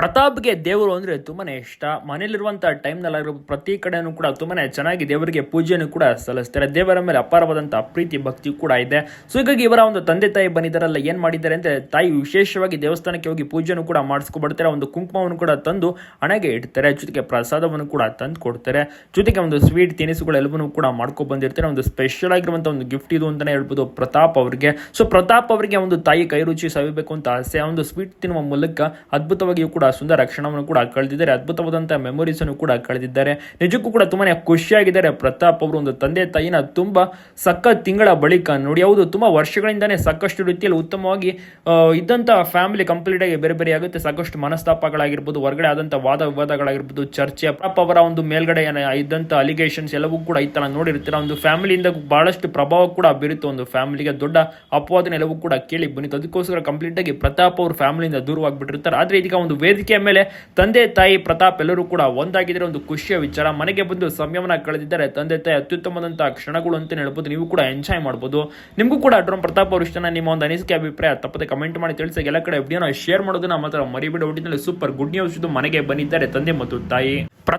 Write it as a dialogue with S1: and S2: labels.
S1: ಪ್ರತಾಪ್ಗೆ ದೇವರು ಅಂದರೆ ತುಂಬಾ ಇಷ್ಟ. ಮನೇಲಿರುವಂಥ ಟೈಮ್ನಲ್ಲಾಗಿರ್ಬೋದು, ಪ್ರತಿ ಕಡೆಯೂ ಕೂಡ ತುಂಬಾ ಚೆನ್ನಾಗಿ ದೇವರಿಗೆ ಪೂಜೆಯನ್ನು ಕೂಡ ಸಲ್ಲಿಸ್ತಾರೆ. ದೇವರ ಮೇಲೆ ಅಪಾರವಾದಂಥ ಪ್ರೀತಿ, ಭಕ್ತಿ ಕೂಡ ಇದೆ. ಸೊ ಹೀಗಾಗಿ ಇವರ ಒಂದು ತಂದೆ ತಾಯಿ ಬಂದಿದ್ದಾರಲ್ಲ, ಏನು ಮಾಡಿದ್ದಾರೆ ಅಂದರೆ ತಾಯಿ ವಿಶೇಷವಾಗಿ ದೇವಸ್ಥಾನಕ್ಕೆ ಹೋಗಿ ಪೂಜೆಯನ್ನು ಕೂಡ ಮಾಡಿಸ್ಕೊಬಿಡ್ತಾರೆ ಒಂದು ಕುಂಕುಮವನ್ನು ಕೂಡ ತಂದು ಹಣೆಗೆ ಇಡ್ತಾರೆ. ಜೊತೆಗೆ ಪ್ರಸಾದವನ್ನು ಕೂಡ ತಂದು ಕೊಡ್ತಾರೆ. ಜೊತೆಗೆ ಒಂದು ಸ್ವೀಟ್ ತಿನಿಸುಗಳೆಲ್ಲವನ್ನೂ ಕೂಡ ಮಾಡ್ಕೊಬಂದಿರ್ತಾರೆ ಒಂದು ಸ್ಪೆಷಲ್ ಆಗಿರುವಂಥ ಒಂದು ಗಿಫ್ಟ್ ಇದು ಅಂತಲೇ ಹೇಳ್ಬೋದು ಪ್ರತಾಪ್ ಅವರಿಗೆ. ಸೊ ಪ್ರತಾಪ್ ಅವರಿಗೆ ಒಂದು ತಾಯಿ ಕೈರುಚಿ ಸವಿಬೇಕು ಅಂತ ಆಸೆ. ಒಂದು ಸ್ವೀಟ್ ತಿನ್ನುವ ಮೂಲಕ ಅದ್ಭುತವಾಗಿಯೂ ಕೂಡ ಸುಂದರ ರಕ್ಷಣವನ್ನು ಕೂಡ ಕಳೆದಿದ್ದಾರೆ. ಅದ್ಭುತವಾದಂತಹ ಮೆಮೊರೀಸ್ ಅನ್ನು ಕೂಡ ಕಳೆದಿದ್ದಾರೆ. ನಿಜಕ್ಕೂ ಕೂಡ ತುಂಬಾನೇ ಖುಷಿಯಾಗಿದ್ದಾರೆ. ಪ್ರತಾಪ್ ಅವರು ಒಂದು ತಂದೆ ತಾಯಿನ ತುಂಬಾ ಸಕ್ಕ ತಿಂಗಳ ಬಳಿಕ ನೋಡಿ, ಹೌದು, ತುಂಬಾ ವರ್ಷಗಳಿಂದಾನೇ ಸಾಕಷ್ಟು ರೀತಿಯಲ್ಲಿ ಉತ್ತಮವಾಗಿ ಇದ್ದಂತ ಇದ್ದಂಥ ಫ್ಯಾಮಿಲಿ ಕಂಪ್ಲೀಟ್ ಆಗಿ ಬೇರೆ ಬೇರೆ ಆಗುತ್ತೆ. ಸಾಕಷ್ಟು ಮನಸ್ತಾಪಗಳಾಗಿರ್ಬೋದು, ಹೊರಗಡೆ ಆದಂತಹ ವಾದ ವಿವಾದಗಳಾಗಿರ್ಬೋದು, ಚರ್ಚೆ, ಪ್ರತಾಪ್ ಅವರ ಒಂದು ಮೇಲ್ಗಡೆ ಇದ್ದಂಥ ಅಲಿಗೇಷನ್ಸ್ ಎಲ್ಲವೂ ಕೂಡ ಈ ತರ ನೋಡಿರ್ತೀರ. ಒಂದು ಫ್ಯಾಮಿಲಿಯಿಂದ ಬಹಳಷ್ಟು ಪ್ರಭಾವ ಕೂಡ ಬೀರುತ್ತೆ. ಒಂದು ಫ್ಯಾಮಿಲಿಗೆ ದೊಡ್ಡ ಅಪವಾದನೆ ಎಲ್ಲವೂ ಕೂಡ ಕೇಳಿ ಬಂದಿತ್ತು. ಅದಕ್ಕೋಸ್ಕರ ಕಂಪ್ಲೀಟ್ ಆಗಿ ಪ್ರತಾಪ್ ಅವ್ರ ಫ್ಯಾಮಿಲಿಯಿಂದ ದೂರವಾಗಿಬಿಟ್ಟಿರ್ತಾರೆ. ಆದ್ರೆ ಇದೀಗ ಒಂದು ವೇದಿಕೆಯ ಮೇಲೆ ತಂದೆ ತಾಯಿ ಪ್ರತಾಪ್ ಎಲ್ಲರೂ ಕೂಡ ಒಂದಾಗಿದ್ರೆ ಒಂದು ಖುಷಿಯ ವಿಚಾರ. ಮನೆಗೆ ಬಂದು ಸಂಯಮನ ಕಳೆದಿದ್ದಾರೆ. ತಂದೆ ತಾಯಿ ಅತ್ಯುತ್ತಮವಾದಂತಹ ಕ್ಷಣಗಳು ಅಂತ ಹೇಳ್ಬೋದು. ನೀವು ಕೂಡ ಎಂಜಾಯ್ ಮಾಡ್ಬೋದು. ನಿಮಗೂ ಕೂಡ ಡ್ರೋನ್ ಪ್ರತಾಪ್ ಅವರು ಇಷ್ಟನ ನಿಮ್ಮ ಒಂದು ಅನಿಸಿಕೆ, ಅಭಿಪ್ರಾಯ ತಪ್ಪದೆ ಕಮೆಂಟ್ ಮಾಡಿ ತಿಳಿಸಿ. ಎಲ್ಲ ಕಡೆ ವಿಡಿಯೋನ ಶೇರ್ ಮಾಡೋದನ್ನ ಮಾತ್ರ ಮರಿಬೇಡಿ. ಒಟ್ಟಿನಲ್ಲಿ ಸೂಪರ್ ಗುಡ್ ನ್ಯೂಸ್ ಇದು ಮನೆಗೆ ಬಂದಿದ್ದಾರೆ ತಂದೆ ಮತ್ತು ತಾಯಿ.